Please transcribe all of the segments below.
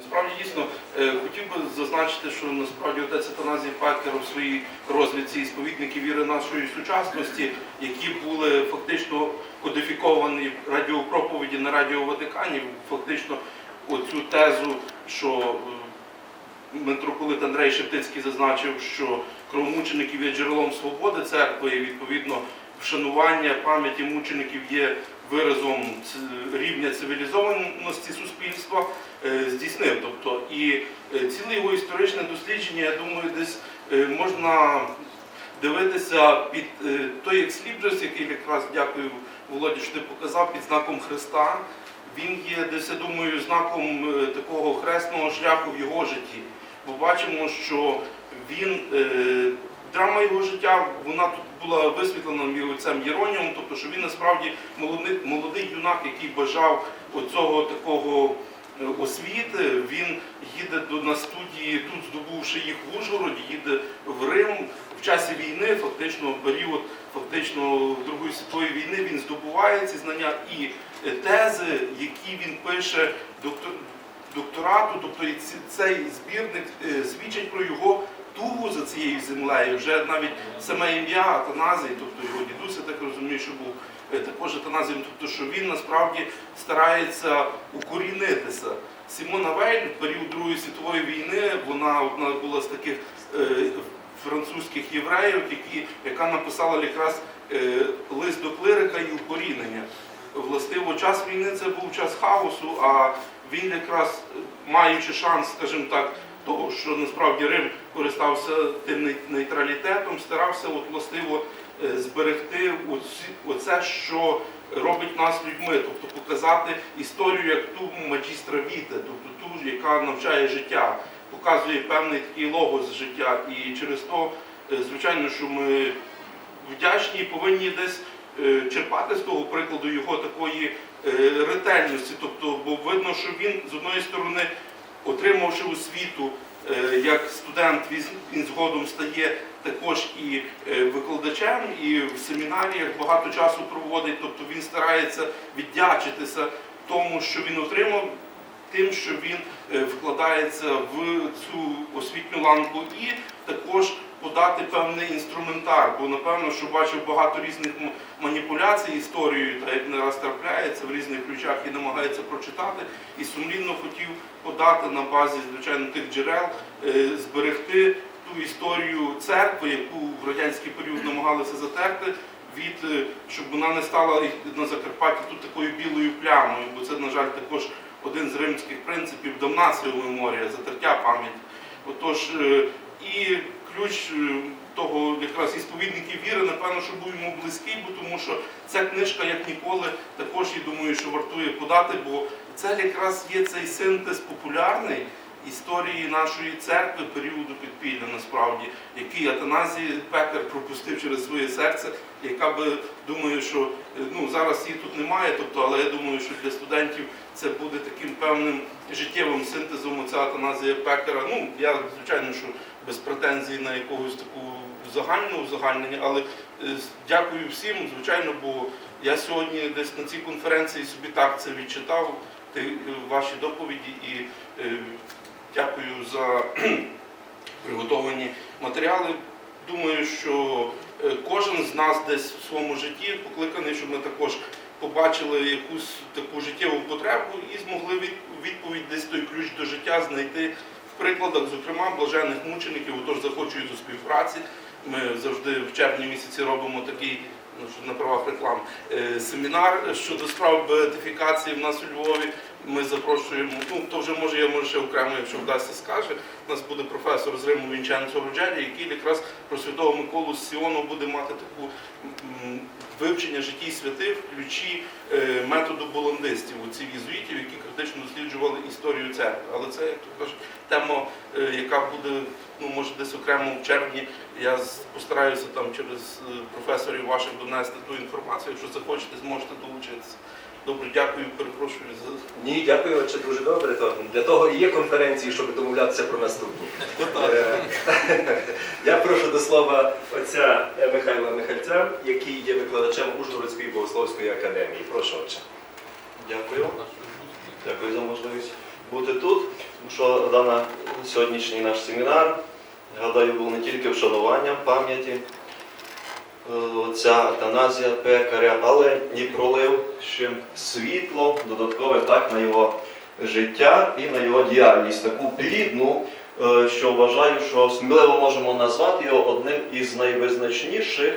Насправді дійсно е, хотів би зазначити, що насправді отець Атаназій Пекер у своїй розвідці і сповідники віри нашої сучасності, які були фактично кодифіковані в радіопроповіді на Радіо Ватикані, фактично оцю тезу, що е, митрополит Андрей Шептицький зазначив, що кровомучеників є джерелом свободи церкви, і відповідно вшанування пам'яті мучеників є виразом рівня цивілізованості суспільства, е, здійснив. Тобто і е, ціле його історичне дослідження, я думаю, десь е, можна дивитися під той екслібрис, який якраз дякую Володі, що ти показав під знаком Христа. Він є десь, я думаю, знаком такого хресного шляху в його житті. Бо бачимо, що він, драма його життя, вона тут була висвітлена і отцем Єронімом, тобто, що він насправді молодий, молодий юнак, який бажав оцього такого е, освіти, він їде до на студії, тут здобувши їх в Ужгороді, їде в Рим. В часі війни, фактично в період фактично Другої світової війни, він здобуває ці знання і е, тези, які він пише доктор, докторату, тобто цей збірник е, свідчить про його тугу за цією землею. Вже навіть саме ім'я Атаназій, тобто його дідусь, я так розумію, що був е, також Атаназієм, тобто що він насправді старається укорінитися. Сімона Вейль в період Другої світової війни, вона одна була з таких е, французьких євреїв, які, яка написала якраз е, лист до клирика і укорінення. Властиво, час війни це був час хаосу, а він якраз, маючи шанс, скажімо так, того, що насправді Рим користався тим нейтралітетом, старався от, властиво е, зберегти оце, що робить нас людьми, тобто показати історію як ту магістра віте, тобто ту, яка навчає життя, показує певний такий логос життя. І через то, е, звичайно, що ми вдячні і повинні десь е, черпати з того прикладу його такої ретельності. Тобто, бо видно, що він з одної сторони, отримавши освіту е, як студент, він- згодом стає також і е, викладачем, і в семінаріях багато часу проводить. Тобто він старається віддячитися тому, що він отримав. Тим, що він е, вкладається в цю освітню ланку, і також подати певний інструментар, бо напевно, що бачив багато різних маніпуляцій історією, та як не раз трапляється в різних ключах і намагається прочитати, і сумлінно хотів подати на базі звичайно тих джерел, е, зберегти ту історію церкви, яку в радянський період намагалися затерти. Від е, щоб вона не стала на Закарпатті тут такою білою плямою, бо це, на жаль, також один з римських принципів домнасіо меморія, затертя пам'яті. Отож, е, і ключ е, того якраз і сповідників віри, напевно, що був йому близький, бо тому що ця книжка, як ніколи, також я думаю, що вартує подати, бо це якраз є цей синтез популярний історії нашої церкви періоду підпілля, насправді, який Атаназій Пекар пропустив через своє серце, яка би думаю, що е, ну зараз її тут немає, тобто, але я думаю, що для студентів це буде таким певним життєвим синтезом оця Атаназія Пекара. Ну я звичайно, що без претензій на якогось таку загальну узагальнення, але е, дякую всім, звичайно, бо я сьогодні десь на цій конференції собі так це відчитав, ти, е, ваші доповіді і е, дякую за приготовані матеріали. Думаю, що кожен з нас десь в своєму житті покликаний, щоб ми також побачили якусь таку життєву потребу і змогли від- відповідь десь той ключ до життя знайти прикладах, зокрема, блаженних мучеників. Отож захочують до співпраці. Ми завжди в червні місяці робимо такий. ну, На правах реклам е, семінар щодо справ беатифікації в нас у Львові. Ми запрошуємо. Ну то вже може я може ще окремо, якщо вдасться скаже. У нас буде професор з Риму Вінченцо Роджелі, який якраз про святого Миколу з Сіону буде мати таку вивчення житті святих, ключі е, методу боландистів, оцих єзуїтів, які критично досліджували історію церкви. Але це, як то кажуть, тема, е, яка буде, ну може десь окремо в червні. Я постараюся там через е, професорів ваших донести ту інформацію. Якщо захочете, зможете долучитися. Добре, дякую, перепрошую за Ні, дякую, отче, дуже добре. То для того і є конференції, щоб домовлятися про наступні. Е, Я прошу до слова отця Михайла Михальця, який є викладачем Ужгородської богословської академії. Прошу, отче. Дякую. Дякую за можливість бути тут. Тому що дана сьогоднішній наш семінар, гадаю, був не тільки вшануванням пам'яті отця Атаназія Пекаря, але і пролив ще світло додаткове так на його життя і на його діяльність, таку плідну, е, що вважаю, що сміливо можемо назвати його одним із найвизначніших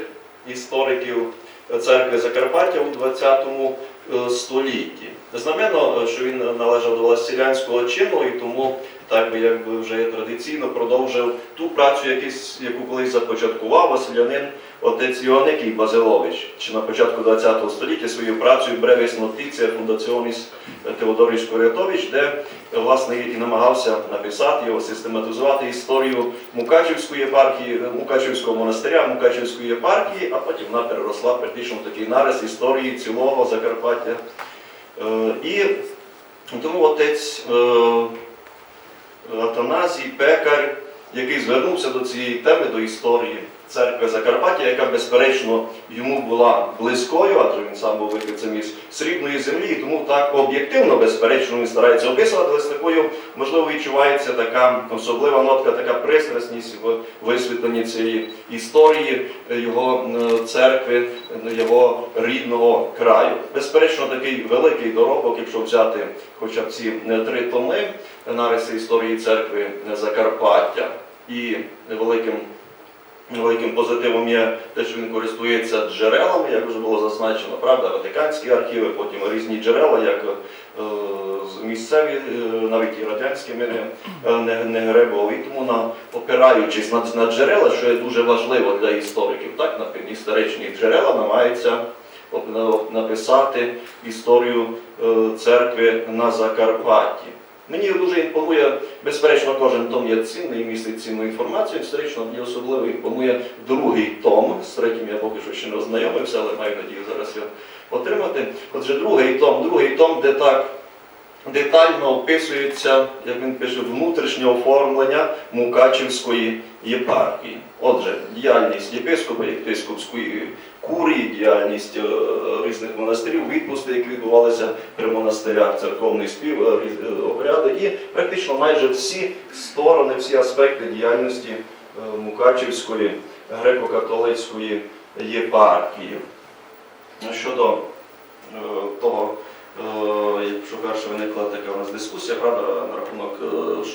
істориків церкви Закарпаття у ХХ е, столітті. Знаменно, е, що він належав до властілянського чину і тому так би якби вже традиційно продовжив ту працю, яку колись започаткував василянин отець Іоанникій Базилович, чи на початку ХХ століття своєю працею Brevis Notitia Fundationis Теодоріч Корятович, де власне і намагався написати його, систематизувати історію Мукачівської єпархії, Мукачівського монастиря, Мукачівської єпархії, а потім вона переросла практично в такий нарис історії цілого Закарпаття. Е, І тому отець е, Атаназій Пекар, який звернувся до цієї теми, до історії церкви Закарпаття, яка безперечно йому була близькою, адже він сам був вихідцем із срібної землі, і тому так об'єктивно, безперечно, він старається описувати, але з такою, можливо, відчувається така особлива нотка, така пристрасність в висвітленні цієї історії е, його е, церкви, е, його рідного краю. Безперечно, такий великий доробок, якщо взяти хоча б ці три томи нариси історії церкви Закарпаття і великим Великим позитивом є те, що він користується джерелами, як вже було зазначено, правда, Ватиканські архіви, потім різні джерела, як е, місцеві, е, навіть і радянські ми не, е, не, гребували. І тому на, опираючись на, на джерела, що є дуже важливо для істориків, так, на історичні джерела намагаються написати історію е, церкви на Закарпатті. Мені дуже імпонує, безперечно, кожен том є цінний містить цінну інформацію. Історично мені особливо імпонує другий том. З третім я поки що ще не ознайомився, але маю надію зараз його отримати. Отже, другий том, другий том, де так детально описується, як він пише, внутрішнє оформлення Мукачівської єпархії. Отже, діяльність єпископа, єпископської курії, діяльність е, різних монастирів, відпусти, які відбувалися при монастирях, церковний спів, е, е, обряди, і практично майже всі сторони, всі аспекти діяльності Мукачівської греко-католицької єпархії. Щодо того, якщо перше виникла така у нас дискусія, правда, на рахунок е,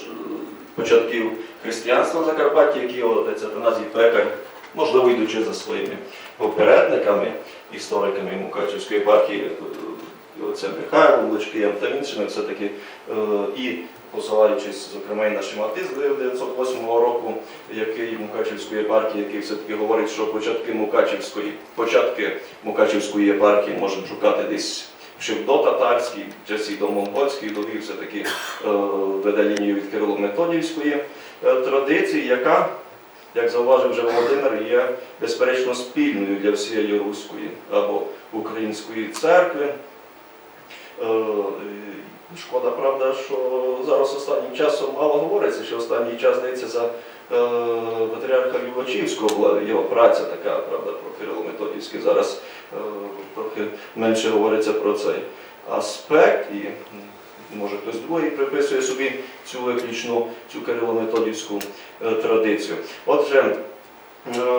початків християнства в Закарпатті, які отець Атаназій Пекар, можливо, йдучи за своїми попередниками, істориками Мукачівської єпархії, е, отцем Михайлом Лучкиєм та іншими, все-таки е, і посилаючись, зокрема, і на шематиз 1908 року, який Мукачівської єпархії, який все-таки говорить, що початки Мукачівської, початки Мукачівської єпархії можемо шукати десь ще в дотатарській, часі до монгольській добі все-таки е, веде лінію від Кирило-Методівської е, традиції, яка, як зауважив вже Володимир, є безперечно спільною для всієї руської або української церкви. Е, Шкода, правда, що зараз останнім часом мало говориться, що останній час здається за патріарха Любачівського була його праця така, правда, про Кирило Методівський. Зараз трохи менше говориться про цей аспект, і може хтось другий приписує собі цю виключну цю Кирило-Методівську е, традицію. Отже,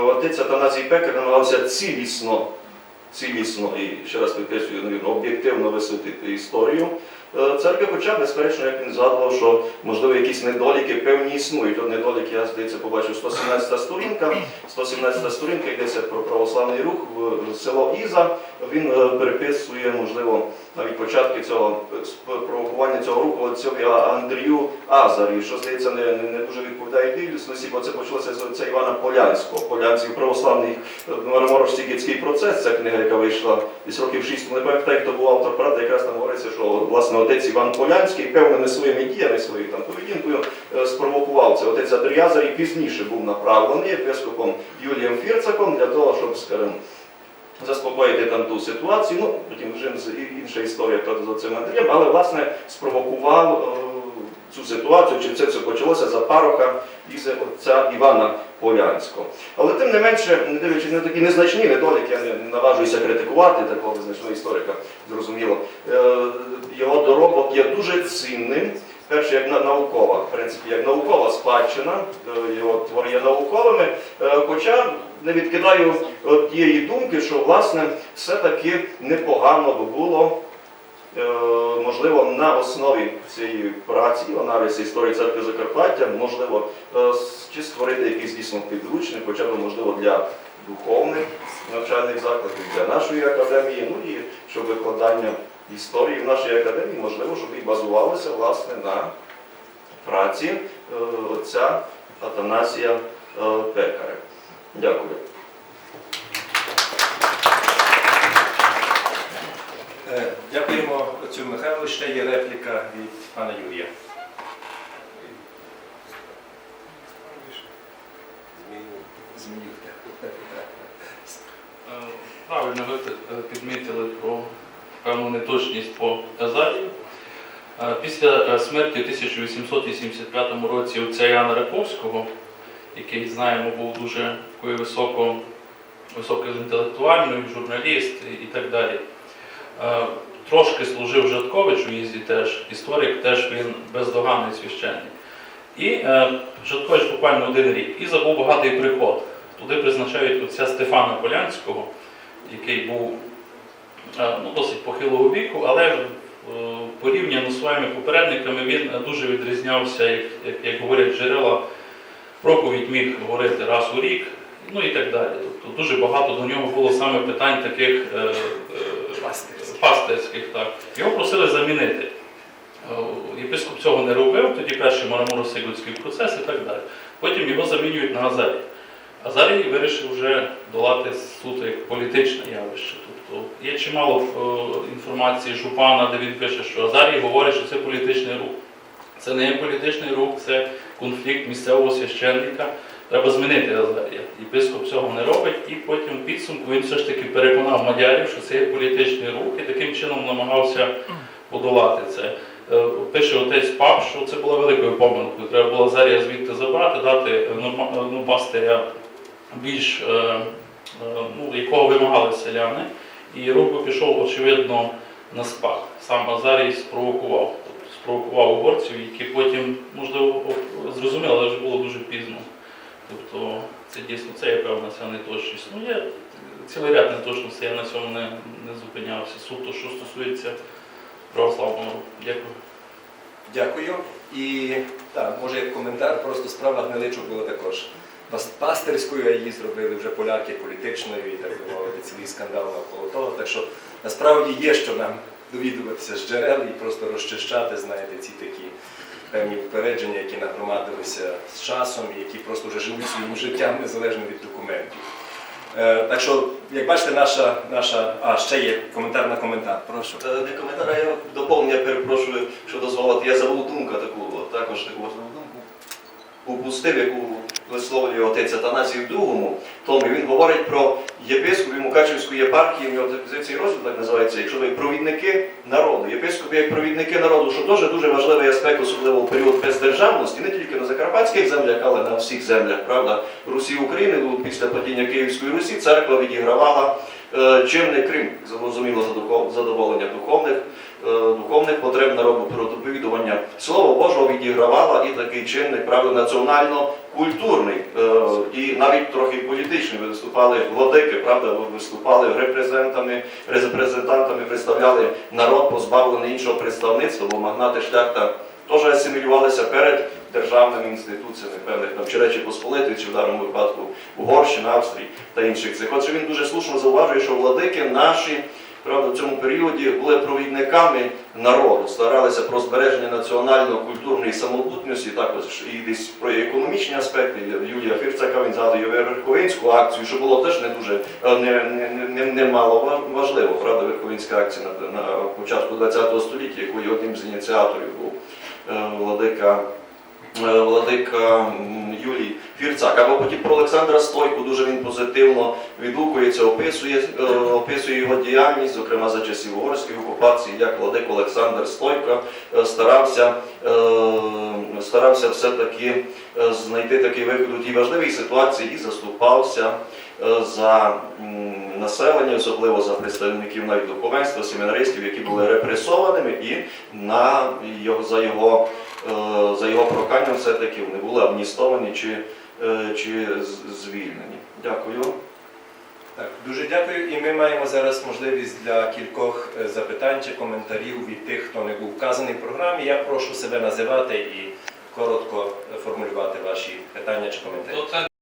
отець Атаназій Пекер намагався цілісно цілісно і ще раз підкреслюю, об'єктивно висвітити історію церкви, хоча, безперечно, як він згадував, що можливо якісь недоліки певні існують. От недоліки, я здається, побачив 117 сторінка. 117 сторінка йдеться про православний рух в село Іза. Він е, переписує, можливо, навіть початки цього е, провокування цього руху отцеві Андрію Азарі, що здається не, не, дуже відповідає дійсності, бо це почалося з Івана Полянського. Полянський православний Мараморошсігецький процес, ця книга, яка вийшла десь років 6, не пам'ятаю, хто був автор правди, якраз там говориться, що власне отець Іван Полянський певними своїми діями, своєю там поведінкою е, спровокував це. Отець і пізніше був направлений епископом Юлієм Фірцаком для того, щоб, скажімо, заспокоїти там ту ситуацію. Ну, потім вже інша історія про за цим Андрієм, але власне спровокував е, цю ситуацію, чи це все почалося за пароха із отця Івана Полянського. Але тим не менше, не дивлячись на такі незначні недоліки, я не наважуюся критикувати такого визначного історика, зрозуміло. Е, Його доробок є дуже цінним перше, як наукова, в принципі, як наукова спадщина, е, його твори є науковими, е, хоча не відкидаю тієї думки, що власне все-таки непогано би було. Е, Можливо, на основі цієї праці, аналізу історії церкви Закарпаття, можливо, е, чи створити якийсь дійсно підручник, хоча б можливо для духовних навчальних закладів, для нашої академії, ну і щоб викладання історії в нашій академії, можливо, щоб і базувалося власне на праці е, отця Атанасія Пекаря. Дякую. Дякуємо отцю Михайлу. Ще є репліка від пана Юрія. Змінюйте. Е, Правильно ви е, підмітили про певну неточність по Азарії. Е, Після е, смерті в 1885 році отця Яна Раковського, який знаємо, був дуже такою високо, високоінтелектуальною, журналіст і так далі. Е, Трошки служив Жаткович у їзді теж, історик, теж він бездоганний священник. І е, буквально один рік. І забув багатий приход. Туди призначають отця Стефана Полянського, який був е, ну, досить похилого віку, але е, порівняно з своїми попередниками він дуже відрізнявся, як, як, як говорять джерела, проповідь міг говорити раз у рік, ну і так далі. Тобто дуже багато до нього було саме питань таких Пастирських. Так. Його просили замінити. Е, Єпископ цього не робив, тоді перший Марамуро-Сигутський процес і так далі. Потім його замінюють на Азарій. Азарій вирішив вже долати суто як політичне явище. Тобто є чимало е, інформації Жупана, де він пише, що Азарій говорить, що це політичний рух. Це не є політичний рух, це конфлікт місцевого священника. Треба змінити Азарія. Єпископ цього не робить, і потім в підсумку він все ж таки переконав мадярів, що це є політичний рух, і таким чином намагався подолати це. Пише отець пап, що це було великою помилкою. Треба було Азарія звідти забрати, дати е, е, ну, пастиря більш е, ну, якого вимагали селяни. І рух пішов, очевидно, на спад. Сам Азарій спровокував. Тобто спровокував угорців, які потім, можливо, о- зрозуміли, але вже було дуже пізно. Тобто це дійсно це є певна ця неточність. Ну, є цілий ряд неточностей, я на цьому не, не зупинявся. Суто, що стосується православного. Дякую. Дякую. І так, може як коментар, просто справа гниличок було також пас- пастирською, її зробили вже поляки політичною і так би мовити, цілий скандал навколо того. Так що насправді є що нам довідуватися з джерел і просто розчищати, знаєте, ці такі певні упередження, які нагромадилися з часом, і які просто вже живуть своїм життям незалежно від документів. Е, так що, як бачите, наша, наша. А, ще є коментар на коментар. Прошу. Е, Не коментар, а я доповнення перепрошую, що дозволити. Я забув думку таку, також таку важливу думку. Упустив, яку висловлює отець Атанасій в другому томі. Він говорить про єпископів Мукачівської єпархії, в нього цей розділ так називається, якщо ви провідники народу. Єпископи як провідники народу, що теж дуже важливий аспект, особливо в період бездержавності, не тільки на закарпатських землях, але на всіх землях, правда, Русі України, після падіння Київської Русі, церква відігравала е, чинний Крим, зрозуміло, за задоволення духовних, е, духовних потреб народу проповідування Слово Божого відігравала і такий чинник, правда, національно-культурний е, і навіть трохи політичний. Виступали владики, правда, виступали репрезентами, репрезентантами, представляли народ, позбавлений іншого представництва, бо магнати шляхта теж асимілювалися перед державними інституціями певних там чи Речі Посполитої, чи в даному випадку Угорщина, Австрії та інших цих. Отже, він дуже слушно зауважує, що владики наші правда, в цьому періоді були провідниками народу, старалися про збереження національно-культурної самобутності, також і десь про економічні аспекти. Юлія Фірцака він згадує Верховинську акцію, що було теж не дуже е, не, не, не, не мало важливо. Правда, Верховинська акція на, на початку ХХ століття, якої одним з ініціаторів був е, владика. Е, Владика м, Юлій Фірцак, або потім про Олександра Стойку. Дуже він позитивно відгукується, описує, е, описує його діяльність, зокрема за часів угорської окупації, як владик Олександр Стойко е, старався, е, старався все-таки е, знайти такий вихід у тій важливій ситуації і заступався е, за населення, особливо за представників навіть духовенства, семінаристів, які були репресованими, і на його за його е, за його проханням все-таки вони були амністовані чи, е, чи звільнені. Дякую. Так, дуже дякую. І ми маємо зараз можливість для кількох е, запитань чи коментарів від тих, хто не був вказаний в програмі. Я прошу себе називати і коротко формулювати ваші питання чи коментарі. Це